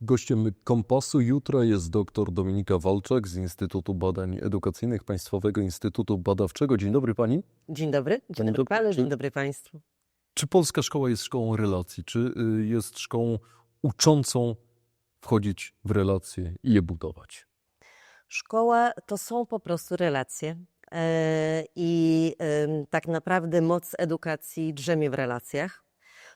Gościem Kompasu jutra jest dr Dominika Walczak z Instytutu Badań Edukacyjnych Państwowego Instytutu Badawczego. Dzień dobry pani. Dzień dobry, dzień dobry panu, dzień dobry państwu. Czy polska szkoła jest szkołą relacji? Czy y, jest szkołą uczącą wchodzić w relacje i je budować? Szkoła to są po prostu relacje e, i tak naprawdę moc edukacji drzemie w relacjach.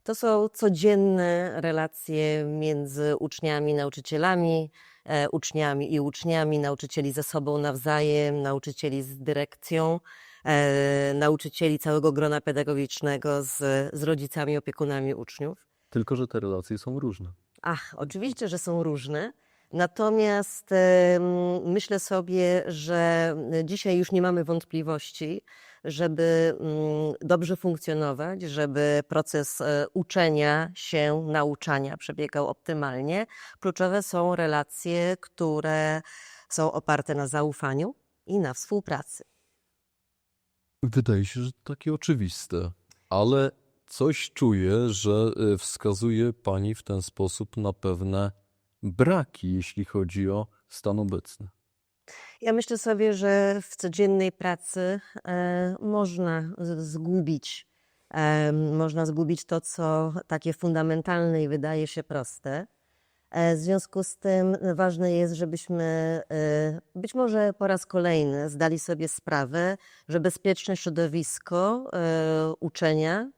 To są codzienne relacje między uczniami, nauczycielami, e, uczniami i uczniami, nauczycieli ze sobą nawzajem, nauczycieli z dyrekcją, e, nauczycieli całego grona pedagogicznego z, z rodzicami, opiekunami uczniów. Tylko, że te relacje są różne. Ach, oczywiście, że są różne. Natomiast myślę sobie, że dzisiaj już nie mamy wątpliwości, żeby mm, dobrze funkcjonować, żeby proces e, uczenia się, nauczania przebiegał optymalnie. Kluczowe są relacje, które są oparte na zaufaniu i na współpracy. Wydaje się, że takie oczywiste, ale coś czuję, że y, wskazuje pani w ten sposób na pewne braki, jeśli chodzi o stan obecny. Ja myślę sobie, że w codziennej pracy e, można zgubić, można zgubić to, co takie fundamentalne i wydaje się proste. E, w związku z tym ważne jest, żebyśmy e, być może po raz kolejny zdali sobie sprawę, że bezpieczne środowisko uczenia,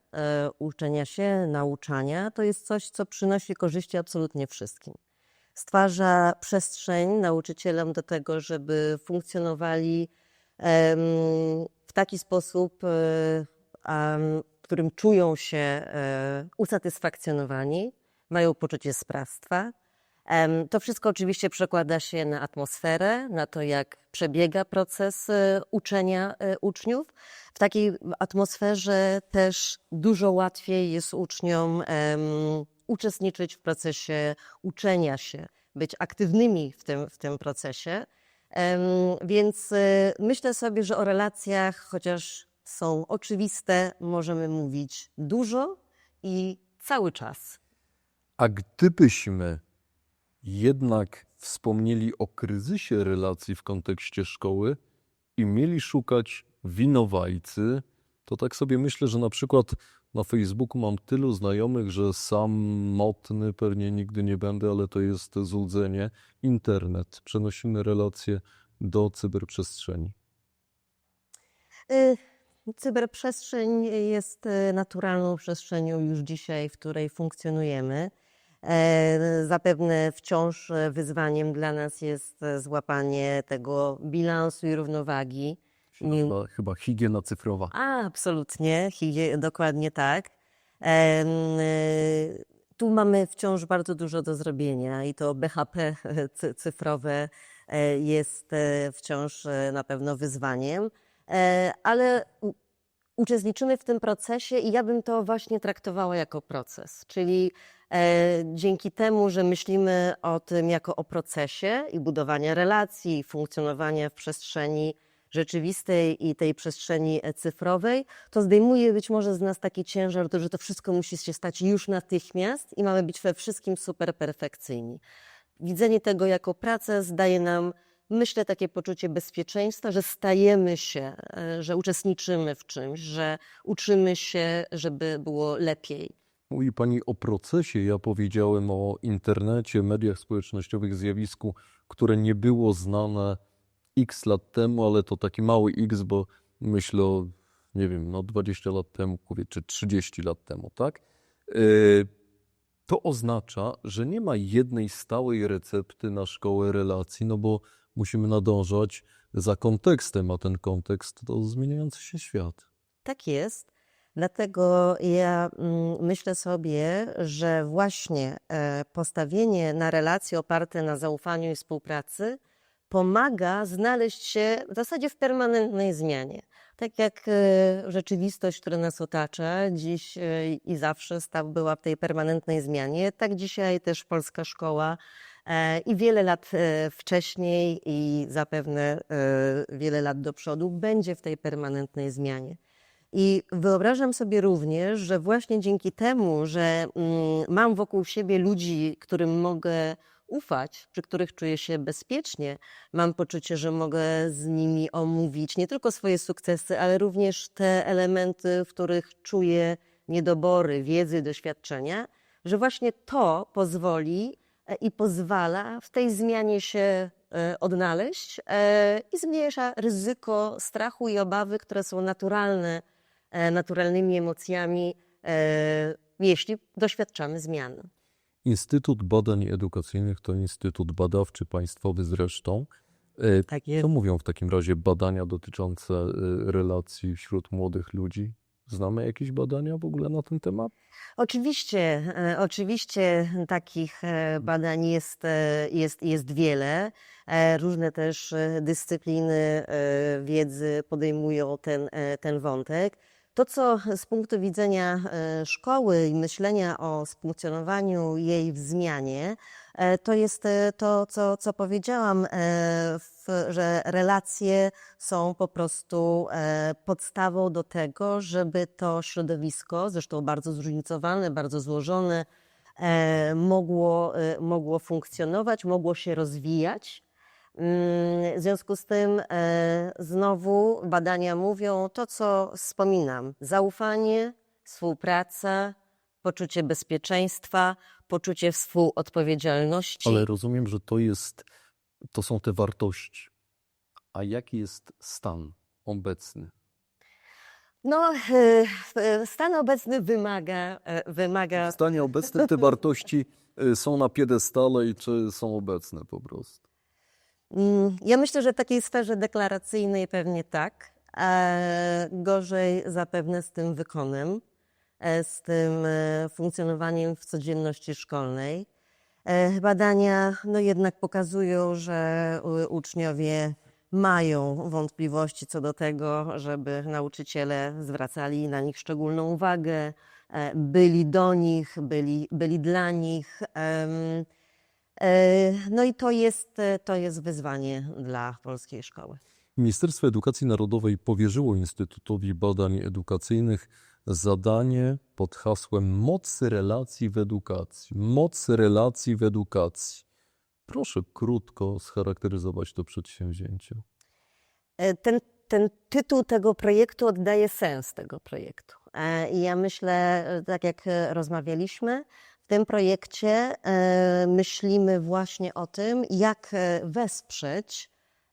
uczenia się, nauczania to jest coś, co przynosi korzyści absolutnie wszystkim stwarza przestrzeń nauczycielom do tego, żeby funkcjonowali w taki sposób, e, w którym czują się e, usatysfakcjonowani, mają poczucie sprawstwa. To wszystko oczywiście przekłada się na atmosferę, na to, jak przebiega proces e, uczenia uczniów. W takiej atmosferze też dużo łatwiej jest uczniom uczestniczyć w procesie uczenia się, być aktywnymi w tym, w tym procesie. Więc e, myślę sobie, że o relacjach, chociaż są oczywiste, możemy mówić dużo i cały czas. A gdybyśmy jednak wspomnieli o kryzysie relacji w kontekście szkoły i mieli szukać winowajcy, to tak sobie myślę, że na przykład na Facebooku mam tylu znajomych, że samotny pewnie nigdy nie będę, ale to jest złudzenie. Internet. Przenosimy relacje do cyberprzestrzeni. Y, Cyberprzestrzeń jest y, naturalną przestrzenią już dzisiaj, w której funkcjonujemy. E, Zapewne wciąż wyzwaniem dla nas jest e, złapanie tego bilansu i równowagi. Nie- Chyba, chyba higiena cyfrowa. A, absolutnie, higie- dokładnie tak. Y, Tu mamy wciąż bardzo dużo do zrobienia i to BHP cy- cyfrowe e, jest e, wciąż e, na pewno wyzwaniem, ale uczestniczymy w tym procesie i ja bym to właśnie traktowała jako proces, czyli dzięki temu, że myślimy o tym jako o procesie i budowania relacji, funkcjonowania w przestrzeni rzeczywistej i tej przestrzeni e, cyfrowej, to zdejmuje być może z nas taki ciężar, że to wszystko musi się stać już natychmiast i mamy być we wszystkim super perfekcyjni. Widzenie tego jako pracę daje nam, myślę, takie poczucie bezpieczeństwa, że stajemy się, e, że uczestniczymy w czymś, że uczymy się, żeby było lepiej. Mówi Pani o procesie, ja powiedziałem o internecie, mediach społecznościowych, zjawisku, które nie było znane x lat temu, ale to taki mały x, bo myślę nie wiem, no 20 lat temu, powie, czy 30 lat temu, tak? Yy, To oznacza, że nie ma jednej stałej recepty na szkołę relacji, no bo musimy nadążać za kontekstem, a ten kontekst to zmieniający się świat. Tak jest. Dlatego ja mm, myślę sobie, że właśnie e, postawienie na relacje oparte na zaufaniu i współpracy pomaga znaleźć się w zasadzie w permanentnej zmianie. Tak jak e, rzeczywistość, która nas otacza, dziś e, i zawsze sta- była w tej permanentnej zmianie, tak dzisiaj też polska szkoła e, i wiele lat e, wcześniej i zapewne e, wiele lat do przodu będzie w tej permanentnej zmianie. I wyobrażam sobie również, że właśnie dzięki temu, że mm, mam wokół siebie ludzi, którym mogę ufać, przy których czuję się bezpiecznie. Mam poczucie, że mogę z nimi omówić nie tylko swoje sukcesy, ale również te elementy, w których czuję niedobory wiedzy, doświadczenia, że właśnie to pozwoli e, i pozwala w tej zmianie się e, odnaleźć e, i zmniejsza ryzyko strachu i obawy, które są naturalne, naturalnymi emocjami, jeśli doświadczamy zmian. Instytut Badań Edukacyjnych to instytut badawczy, państwowy zresztą. E, Tak Co mówią w takim razie badania dotyczące e, relacji wśród młodych ludzi? Znamy jakieś badania w ogóle na ten temat? Oczywiście, e, oczywiście takich badań jest, jest, jest wiele. Różne też dyscypliny wiedzy podejmują ten, ten wątek. To, co z punktu widzenia e, szkoły i myślenia o funkcjonowaniu jej w zmianie, e, to jest e, to, co, co powiedziałam, że relacje są po prostu podstawą do tego, żeby to środowisko, zresztą bardzo zróżnicowane, bardzo złożone, mogło, mogło funkcjonować, mogło się rozwijać. Mm, W związku z tym e, znowu badania mówią to, co wspominam: zaufanie, współpraca, poczucie bezpieczeństwa, poczucie współodpowiedzialności. Ale rozumiem, że to jest, to są te wartości. A jaki jest stan obecny? No, e, stan obecny wymaga, e, wymaga W stanie obecnym te wartości są na piedestale i czy są obecne po prostu? Mm, Ja myślę, że w takiej sferze deklaracyjnej pewnie tak. E, gorzej zapewne z tym wykonem, e, z tym e, funkcjonowaniem w codzienności szkolnej. Badania no jednak pokazują, że uczniowie mają wątpliwości co do tego, żeby nauczyciele zwracali na nich szczególną uwagę, byli do nich, byli, byli dla nich. E, No i to jest, e, to jest wyzwanie dla polskiej szkoły. Ministerstwo Edukacji Narodowej powierzyło Instytutowi Badań Edukacyjnych zadanie pod hasłem Moc relacji w edukacji. Moc relacji w edukacji. Proszę krótko scharakteryzować to przedsięwzięcie. E, Ten, ten tytuł tego projektu oddaje sens tego projektu. I ja myślę, tak jak rozmawialiśmy, w tym projekcie e, myślimy właśnie o tym, jak e, wesprzeć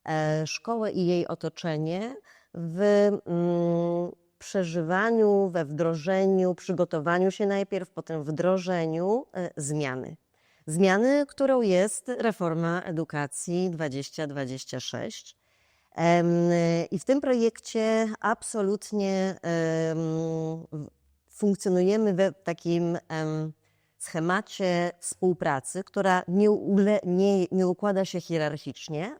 e, szkołę i jej otoczenie w mm, przeżywaniu, we wdrożeniu, przygotowaniu się najpierw, potem wdrożeniu zmiany. Zmiany, którą jest reforma edukacji 2026. Em, I w tym projekcie absolutnie em, w- funkcjonujemy we takim schemacie współpracy, która nie, ule, nie, nie układa się hierarchicznie.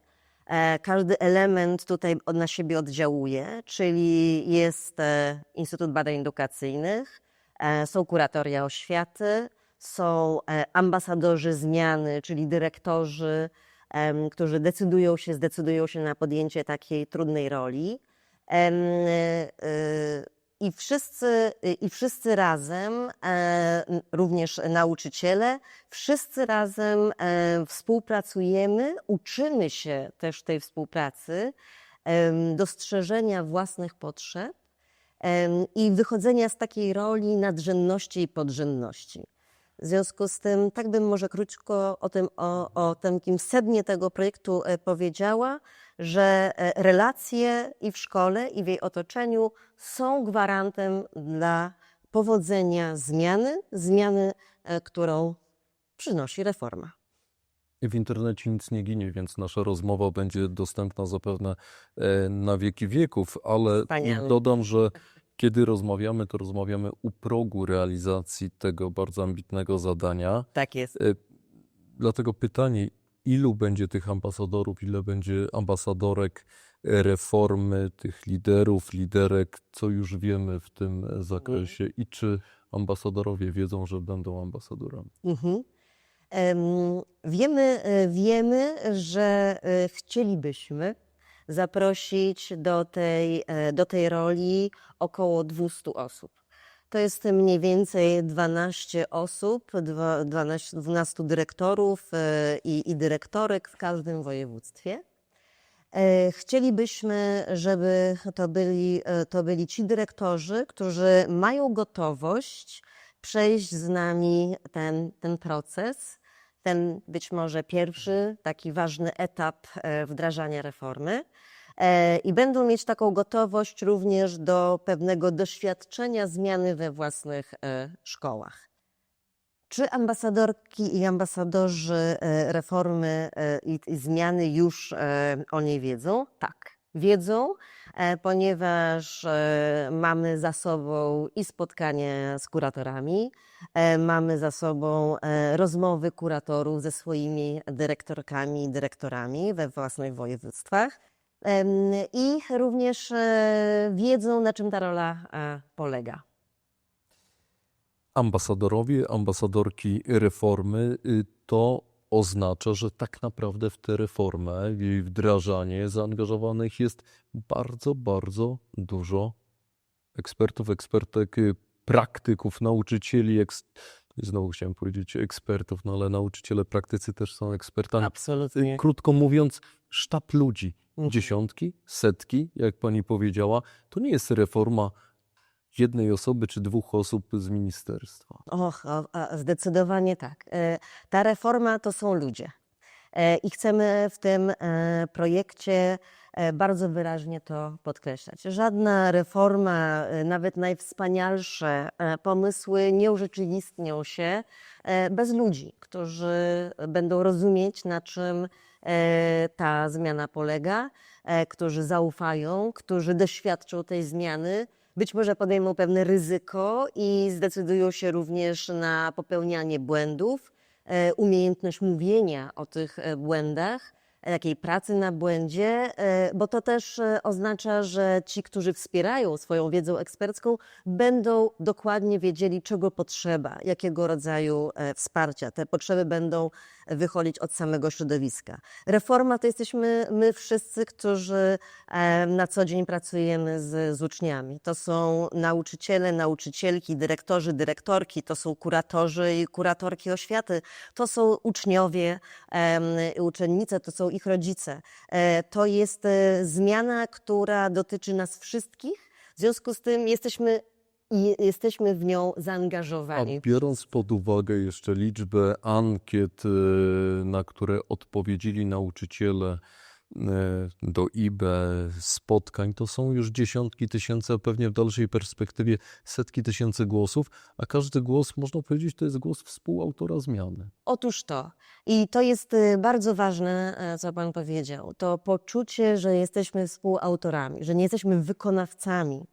E, Każdy element tutaj na siebie oddziałuje, czyli jest e, Instytut Badań Edukacyjnych, e, są kuratoria oświaty, są ambasadorzy zmiany, czyli dyrektorzy, którzy decydują się, zdecydują się na podjęcie takiej trudnej roli. I wszyscy, y, I wszyscy razem, e, również nauczyciele, wszyscy razem e, współpracujemy, uczymy się też tej współpracy, dostrzeżenia własnych potrzeb i wychodzenia z takiej roli nadrzędności i podrzędności. W związku z tym, tak bym może krótko o tym, o, o tym takim sednie tego projektu e, powiedziała, że e, relacje i w szkole, i w jej otoczeniu są gwarantem dla powodzenia zmiany, zmiany, e, którą przynosi reforma. W internecie nic nie ginie, więc nasza rozmowa będzie dostępna zapewne e, na wieki wieków, ale Wspaniale. dodam, że kiedy rozmawiamy, to rozmawiamy u progu realizacji tego bardzo ambitnego zadania. Tak jest. Dlatego pytanie, ilu będzie tych ambasadorów, ile będzie ambasadorek reformy, tych liderów, liderek, co już wiemy w tym zakresie i czy ambasadorowie wiedzą, że będą ambasadorami. Mhm. Em, Wiemy, e, wiemy, że e, chcielibyśmy zaprosić do tej, e, do tej roli około 200 osób. To jest mniej więcej 12 osób, dwa- 12, 12 dyrektorów e, i, i dyrektorek w każdym województwie. E, Chcielibyśmy, żeby to byli, e, to byli ci dyrektorzy, którzy mają gotowość przejść z nami ten, ten proces, ten być może pierwszy, taki ważny etap wdrażania reformy. E, I będą mieć taką gotowość również do pewnego doświadczenia zmiany we własnych e, szkołach. Czy ambasadorki i ambasadorzy e, reformy i, zmiany już o niej wiedzą? Tak, wiedzą, ponieważ mamy za sobą i spotkania z kuratorami, mamy za sobą rozmowy kuratorów ze swoimi dyrektorkami i dyrektorami we własnych województwach. I również e, wiedzą, na czym ta rola e, polega. Ambasadorowie, ambasadorki reformy, y, to oznacza, że tak naprawdę w tę reformę, w jej wdrażanie zaangażowanych jest bardzo, bardzo dużo ekspertów, ekspertek, y, praktyków, nauczycieli. Eks... Znowu chciałem powiedzieć ekspertów, no ale nauczyciele, praktycy też są ekspertami. Absolutnie. Krótko mówiąc, sztab ludzi, Mhm. dziesiątki, setki, jak pani powiedziała, to nie jest reforma jednej osoby czy dwóch osób z ministerstwa. Och, o, a, zdecydowanie tak. E, Ta reforma to są ludzie. E, I chcemy w tym e, projekcie bardzo wyraźnie to podkreślać. Żadna reforma, e, nawet najwspanialsze e, pomysły nie urzeczywistnią się e, bez ludzi, którzy będą rozumieć, na czym e, ta zmiana polega, e, którzy zaufają, którzy doświadczą tej zmiany, być może podejmą pewne ryzyko i zdecydują się również na popełnianie błędów, e, umiejętność mówienia o tych e, błędach, e, takiej pracy na błędzie, e, bo to też e, oznacza, że ci, którzy wspierają swoją wiedzą ekspercką, będą dokładnie wiedzieli, czego potrzeba, jakiego rodzaju e, wsparcia. Te potrzeby będą wychodzić od samego środowiska. Reforma to jesteśmy my wszyscy, którzy na co dzień pracujemy z, z uczniami. To są nauczyciele, nauczycielki, dyrektorzy, dyrektorki, to są kuratorzy i kuratorki oświaty, to są uczniowie i uczennice, to są ich rodzice. E, To jest e, zmiana, która dotyczy nas wszystkich. W związku z tym jesteśmy, i jesteśmy w nią A zaangażowani. biorąc pod uwagę jeszcze liczbę ankiet, y, na które odpowiedzieli nauczyciele do IBE, spotkań, to są już dziesiątki tysięcy, a pewnie w dalszej perspektywie setki tysięcy głosów, a każdy głos, można powiedzieć, to jest głos współautora zmiany. Otóż to. I to jest y, bardzo ważne, e, co Pan powiedział. To poczucie, że jesteśmy współautorami, że nie jesteśmy wykonawcami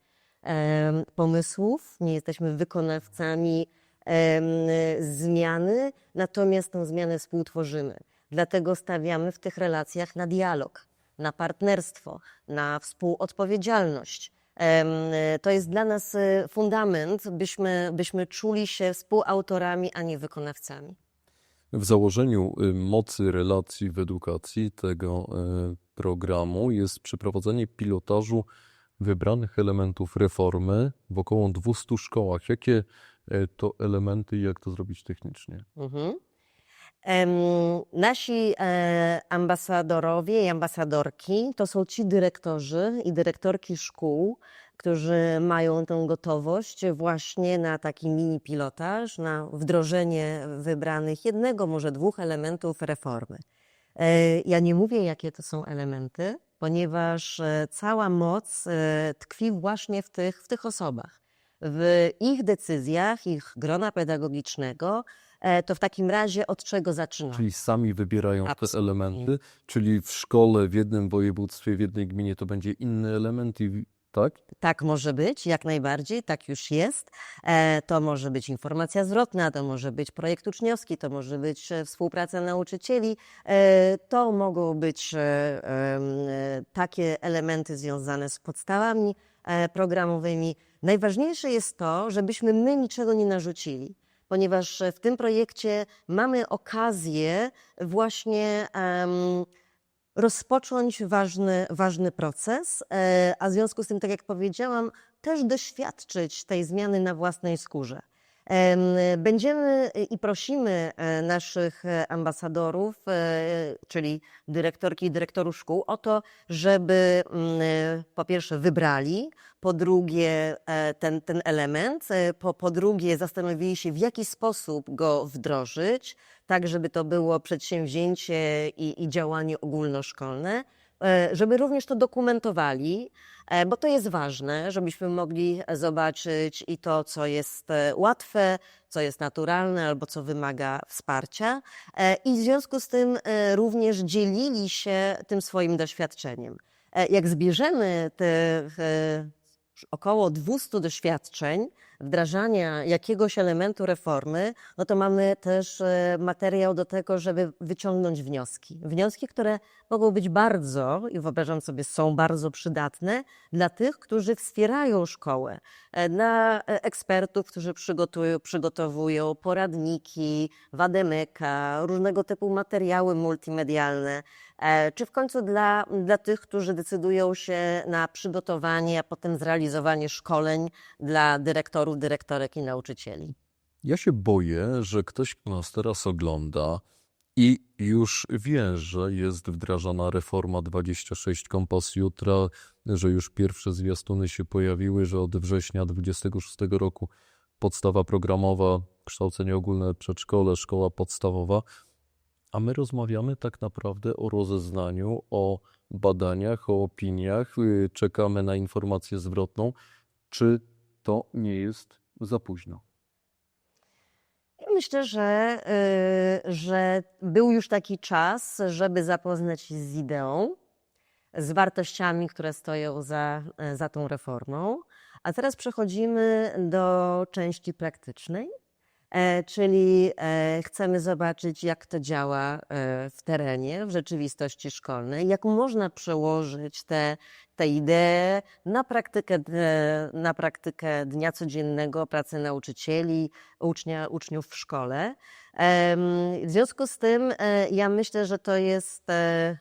pomysłów, nie jesteśmy wykonawcami zmiany, natomiast tę zmianę współtworzymy. Dlatego stawiamy w tych relacjach na dialog, na partnerstwo, na współodpowiedzialność. Em, To jest dla nas y, fundament, byśmy, byśmy czuli się współautorami, a nie wykonawcami. W założeniu y, mocy relacji w edukacji tego y, programu jest przeprowadzenie pilotażu wybranych elementów reformy w około 200 szkołach. Jakie to elementy i jak to zrobić technicznie? Mhm. Nasi e, ambasadorowie i ambasadorki to są ci dyrektorzy i dyrektorki szkół, którzy mają tę gotowość właśnie na taki mini pilotaż, na wdrożenie wybranych jednego, może dwóch elementów reformy. E, Ja nie mówię, jakie to są elementy, ponieważ e, cała moc tkwi właśnie w tych, w tych osobach. W ich decyzjach, ich grona pedagogicznego, to w takim razie od czego zaczynamy? Czyli sami wybierają te Absolutnie. elementy, czyli w szkole, w jednym województwie, w jednej gminie to będzie inny element i tak? Tak może być, jak najbardziej, tak już jest. E, To może być informacja zwrotna, to może być projekt uczniowski, to może być e, współpraca nauczycieli. E, To mogą być e, e, takie elementy związane z podstawami e, programowymi. Najważniejsze jest to, żebyśmy my niczego nie narzucili. Ponieważ w tym projekcie mamy okazję właśnie em, rozpocząć ważny, ważny proces, e, a w związku z tym, tak jak powiedziałam, też doświadczyć tej zmiany na własnej skórze. Em, Będziemy i prosimy e, naszych e, ambasadorów, e, czyli dyrektorki i dyrektorów szkół, o to, żeby mm, po pierwsze wybrali, po drugie ten, ten element, po, po drugie zastanowili się, w jaki sposób go wdrożyć, tak żeby to było przedsięwzięcie i, i działanie ogólnoszkolne, żeby również to dokumentowali, e, bo to jest ważne, żebyśmy mogli zobaczyć i to, co jest e, łatwe, co jest naturalne albo co wymaga wsparcia. E, I w związku z tym e, również dzielili się tym swoim doświadczeniem. E, Jak zbierzemy e, około 200 doświadczeń wdrażania jakiegoś elementu reformy, no to mamy też e, materiał do tego, żeby wyciągnąć wnioski. Wnioski, które mogą być bardzo, i wyobrażam sobie, są bardzo przydatne dla tych, którzy wspierają szkołę, e, dla e, ekspertów, którzy przygotują, przygotowują poradniki, wademyka, różnego typu materiały multimedialne, e, czy w końcu dla, dla tych, którzy decydują się na przygotowanie, a potem zrealizowanie szkoleń dla dyrektorów, dyrektorek i nauczycieli. Ja się boję, że ktoś, kto nas teraz ogląda i już wie, że jest wdrażana reforma 26 Kompas Jutra, że już pierwsze zwiastuny się pojawiły, że od września 26 roku podstawa programowa, kształcenie ogólne, przedszkole, szkoła podstawowa, a my rozmawiamy tak naprawdę o rozeznaniu, o badaniach, o opiniach, yy, czekamy na informację zwrotną. Czy to nie jest za późno? Myślę, że, y, że był już taki czas, żeby zapoznać się z ideą, z wartościami, które stoją za, za tą reformą. A teraz przechodzimy do części praktycznej, czyli e, chcemy zobaczyć, jak to działa e, w terenie, w rzeczywistości szkolnej, jak można przełożyć te, te idee na praktykę, e, na praktykę dnia codziennego, pracy nauczycieli, ucznia, uczniów w szkole. W związku z tym e, ja myślę, że to jest, e,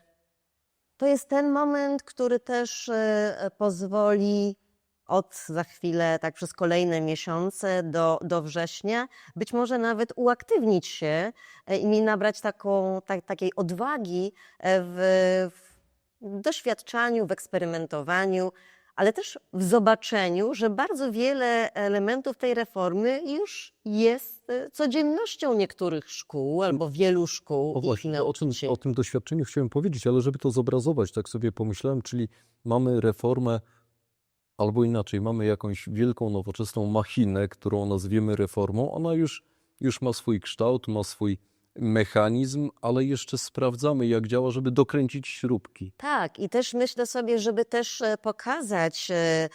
to jest ten moment, który też e, pozwoli od za chwilę, tak przez kolejne miesiące do, do września, być może nawet uaktywnić się e, i nabrać taką, tak, takiej odwagi e, w, w doświadczaniu, w eksperymentowaniu, ale też w zobaczeniu, że bardzo wiele elementów tej reformy już jest e, codziennością niektórych szkół albo wielu szkół O właśnie, o, czym, o tym doświadczeniu chciałem powiedzieć, ale żeby to zobrazować, tak sobie pomyślałem, czyli mamy reformę, albo inaczej, mamy jakąś wielką, nowoczesną machinę, którą nazwiemy reformą. Ona już, już ma swój kształt, ma swój mechanizm, ale jeszcze sprawdzamy, jak działa, żeby dokręcić śrubki. Tak, i też myślę sobie, żeby też e, pokazać e,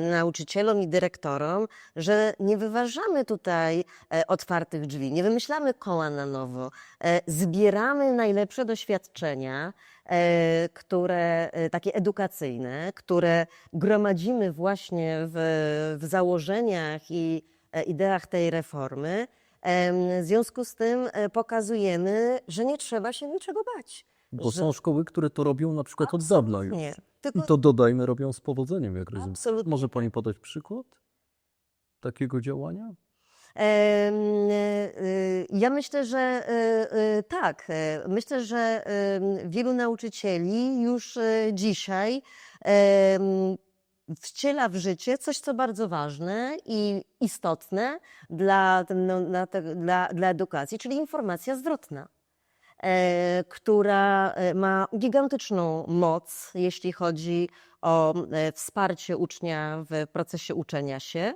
nauczycielom i dyrektorom, że nie wyważamy tutaj e, otwartych drzwi, nie wymyślamy koła na nowo. E, Zbieramy najlepsze doświadczenia, e, które e, takie edukacyjne, które gromadzimy właśnie w, w założeniach i e, ideach tej reformy. W związku z tym e, pokazujemy, że nie trzeba się niczego bać. Bo Że- są szkoły, które to robią na przykład od dawna już. Nie, I tylko to dodajmy, robią z powodzeniem, jak rozumiem. absolutnie. Może pani podać przykład takiego działania? E, y, Ja myślę, że e, e, tak. E, Myślę, że wielu nauczycieli już e, dzisiaj wciela w życie coś, co bardzo ważne i istotne dla, no, dla, te- dla, dla edukacji, czyli informacja zwrotna. E, która e, ma gigantyczną moc, jeśli chodzi o e, wsparcie ucznia w procesie uczenia się.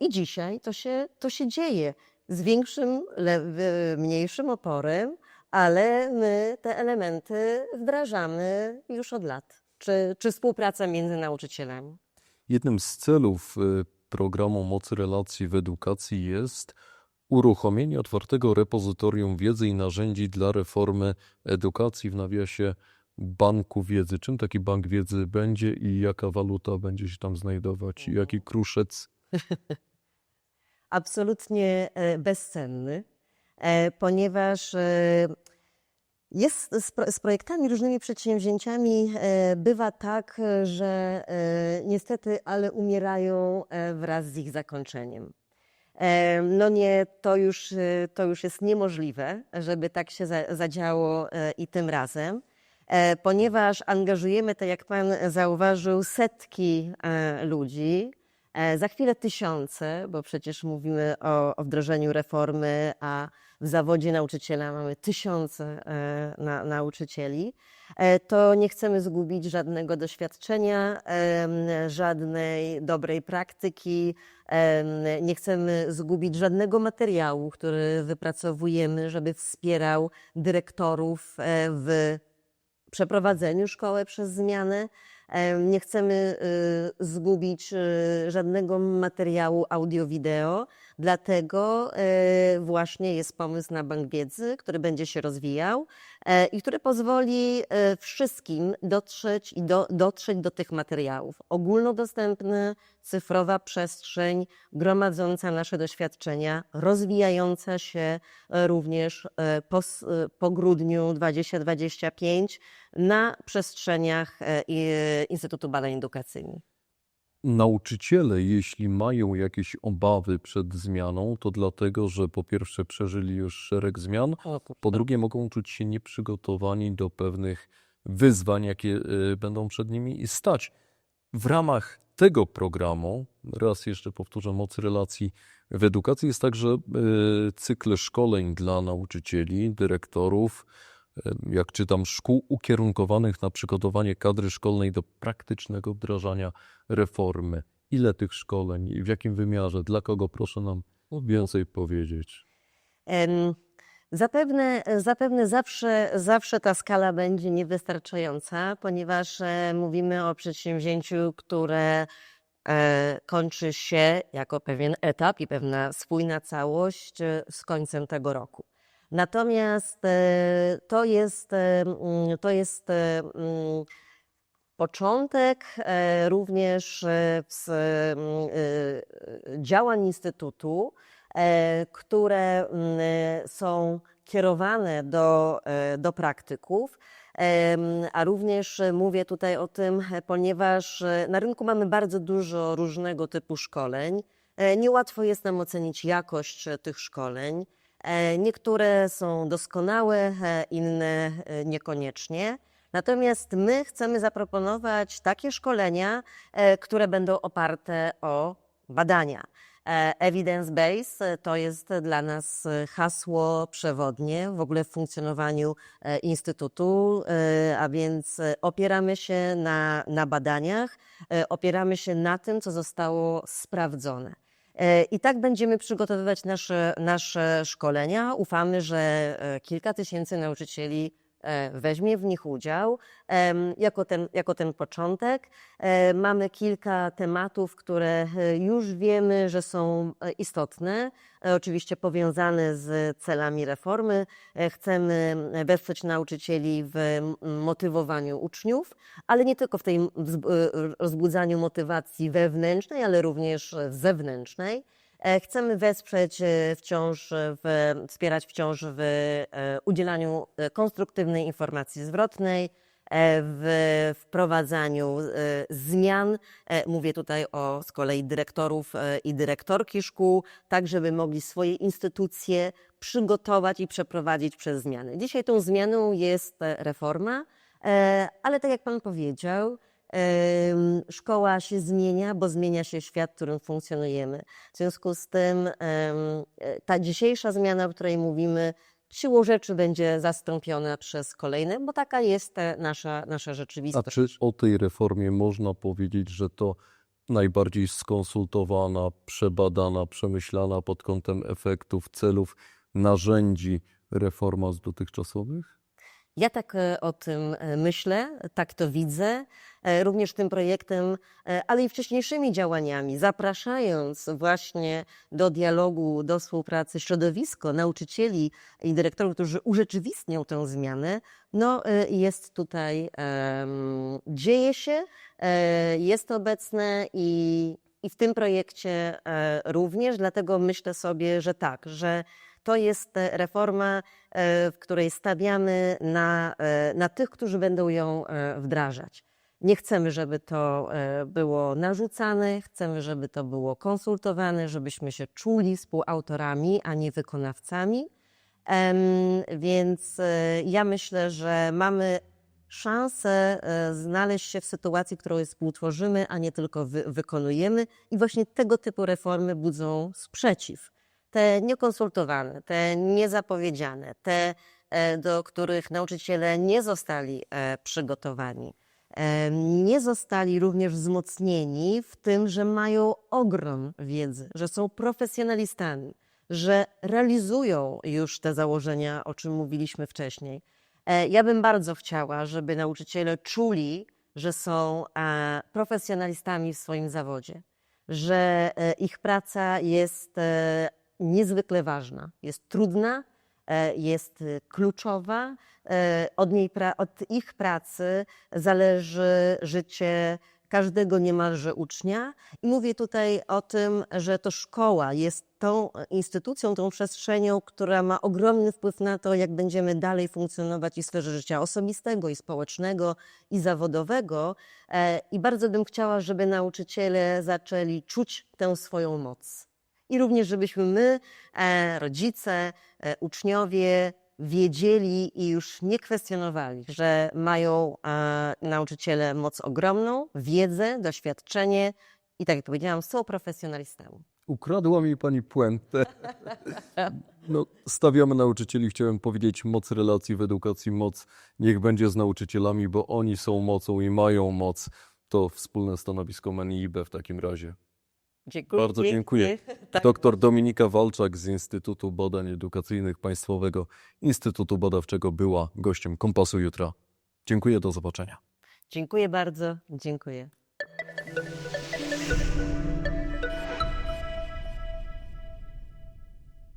I dzisiaj to się, to się dzieje z większym, mniejszym oporem, ale my te elementy wdrażamy już od lat. Czy, czy współpraca między nauczycielami? Jednym z celów y, programu Mocy Relacji w Edukacji jest uruchomienie otwartego repozytorium wiedzy i narzędzi dla reformy edukacji w nawiasie banku wiedzy. Czym taki bank wiedzy będzie i jaka waluta będzie się tam znajdować? Mhm. Jaki kruszec? absolutnie e, bezcenny, e, ponieważ e, Jest z, pro, z projektami, różnymi przedsięwzięciami bywa tak, że niestety, ale umierają wraz z ich zakończeniem. No nie, to już, e, to już jest niemożliwe, żeby tak się za, zadziało e, i tym razem, e, ponieważ angażujemy, tak jak Pan zauważył, setki e, ludzi, za chwilę tysiące, bo przecież mówimy o, o wdrożeniu reformy, a w zawodzie nauczyciela mamy tysiące e, na, nauczycieli, e, to nie chcemy zgubić żadnego doświadczenia, żadnej dobrej praktyki, nie chcemy zgubić żadnego materiału, który wypracowujemy, żeby wspierał dyrektorów e, w przeprowadzeniu szkoły przez zmianę. Nie chcemy y, zgubić y, żadnego materiału audio-wideo, dlatego y, właśnie jest pomysł na bank wiedzy, który będzie się rozwijał e, i który pozwoli e, wszystkim dotrzeć i do, dotrzeć do tych materiałów. Ogólnodostępna, cyfrowa przestrzeń gromadząca nasze doświadczenia, rozwijająca się e, również e, po, e, po grudniu 2025 na przestrzeniach e, Instytutu Badań Edukacyjnych. Nauczyciele, jeśli mają jakieś obawy przed zmianą, to dlatego, że po pierwsze przeżyli już szereg zmian, po drugie mogą czuć się nieprzygotowani do pewnych wyzwań, jakie y, będą przed nimi stać. W ramach tego programu, raz jeszcze powtórzę, moc relacji w edukacji jest także y, cykl szkoleń dla nauczycieli, dyrektorów, jak czytam, szkół ukierunkowanych na przygotowanie kadry szkolnej do praktycznego wdrażania reformy. Ile tych szkoleń i w jakim wymiarze, dla kogo proszę nam więcej powiedzieć? Em, Zapewne, zapewne zawsze, zawsze ta skala będzie niewystarczająca, ponieważ e, mówimy o przedsięwzięciu, które e, kończy się jako pewien etap i pewna spójna całość e, z końcem tego roku. Natomiast e, to jest, e, to jest e, początek również działań Instytutu, które są kierowane do, do praktyków. A również mówię tutaj o tym, ponieważ na rynku mamy bardzo dużo różnego typu szkoleń. Niełatwo jest nam ocenić jakość tych szkoleń. E, Niektóre są doskonałe, e, inne e, niekoniecznie. Natomiast my chcemy zaproponować takie szkolenia, które będą oparte o badania. Evidence base to jest dla nas hasło przewodnie w ogóle w funkcjonowaniu Instytutu, a więc opieramy się na, na badaniach, opieramy się na tym, co zostało sprawdzone. E, I tak będziemy przygotowywać nasze, nasze szkolenia. Ufamy, że e, kilka tysięcy nauczycieli weźmie w nich udział jako ten, jako ten początek. E, Mamy kilka tematów, które e, już wiemy, że są e, istotne, e, oczywiście powiązane z celami reformy. E, Chcemy wesprzeć nauczycieli w motywowaniu uczniów, ale nie tylko w tej e, rozbudzaniu motywacji wewnętrznej, ale również e, zewnętrznej. E, Chcemy wesprzeć e, wciąż, w, wspierać wciąż w e, udzielaniu e, konstruktywnej informacji zwrotnej, e, w wprowadzaniu e, zmian. E, Mówię tutaj o z kolei dyrektorów e, i dyrektorki szkół, tak żeby mogli swoje instytucje przygotować i przeprowadzić przez zmiany. Dzisiaj tą zmianą jest e, reforma, e, ale tak jak Pan powiedział, szkoła się zmienia, bo zmienia się świat, w którym funkcjonujemy. W związku z tym e, ta dzisiejsza zmiana, o której mówimy, siłą rzeczy będzie zastąpiona przez kolejne, bo taka jest nasza, nasza A rzeczywistość. czy o tej reformie można powiedzieć, że to najbardziej skonsultowana, przebadana, przemyślana pod kątem efektów, celów, narzędzi reforma z dotychczasowych? Ja tak e, o tym e, myślę, tak to widzę, e, również tym projektem, ale i wcześniejszymi działaniami, zapraszając właśnie do dialogu, do współpracy środowisko nauczycieli i dyrektorów, którzy urzeczywistnią tę zmianę. No, jest tutaj, dzieje się, jest obecne i, i w tym projekcie również, dlatego myślę sobie, że tak, że to jest e, reforma, e, w której stawiamy na, e, na tych, którzy będą ją wdrażać. Nie chcemy, żeby to było narzucane, chcemy, żeby to było konsultowane, żebyśmy się czuli współautorami, a nie wykonawcami. Więc ja myślę, że mamy szansę znaleźć się w sytuacji, którą współtworzymy, a nie tylko wy, wykonujemy. I właśnie tego typu reformy budzą sprzeciw. Te niekonsultowane, te niezapowiedziane, te, e, do których nauczyciele nie zostali e, przygotowani. E, Nie zostali również wzmocnieni w tym, że mają ogrom wiedzy, że są profesjonalistami, że realizują już te założenia, o czym mówiliśmy wcześniej. Ja bym bardzo chciała, żeby nauczyciele czuli, że są profesjonalistami w swoim zawodzie, że ich praca jest niezwykle ważna, jest trudna, e, jest e, kluczowa. E, Od, niej, od ich pracy zależy życie każdego niemalże ucznia. I mówię tutaj o tym, że to szkoła jest tą instytucją, tą przestrzenią, która ma ogromny wpływ na to, jak będziemy dalej funkcjonować i w sferze życia osobistego, i społecznego, i zawodowego. I bardzo bym chciała, żeby nauczyciele zaczęli czuć tę swoją moc. I również, żebyśmy my, e, rodzice, e, uczniowie, wiedzieli i już nie kwestionowali, że mają e, nauczyciele moc ogromną, wiedzę, doświadczenie i tak jak powiedziałam, są profesjonalistami. Ukradła mi pani puentę. No, stawiamy nauczycieli, chciałem powiedzieć, moc relacji w edukacji, moc niech będzie z nauczycielami, bo oni są mocą i mają moc. To wspólne stanowisko MENIB w takim razie. Dziękuję. Bardzo dziękuję. Tak. Doktor Dominika Walczak z Instytutu Badań Edukacyjnych Państwowego Instytutu Badawczego była gościem Kompasu Jutra. Dziękuję, do zobaczenia. Dziękuję bardzo. Dziękuję.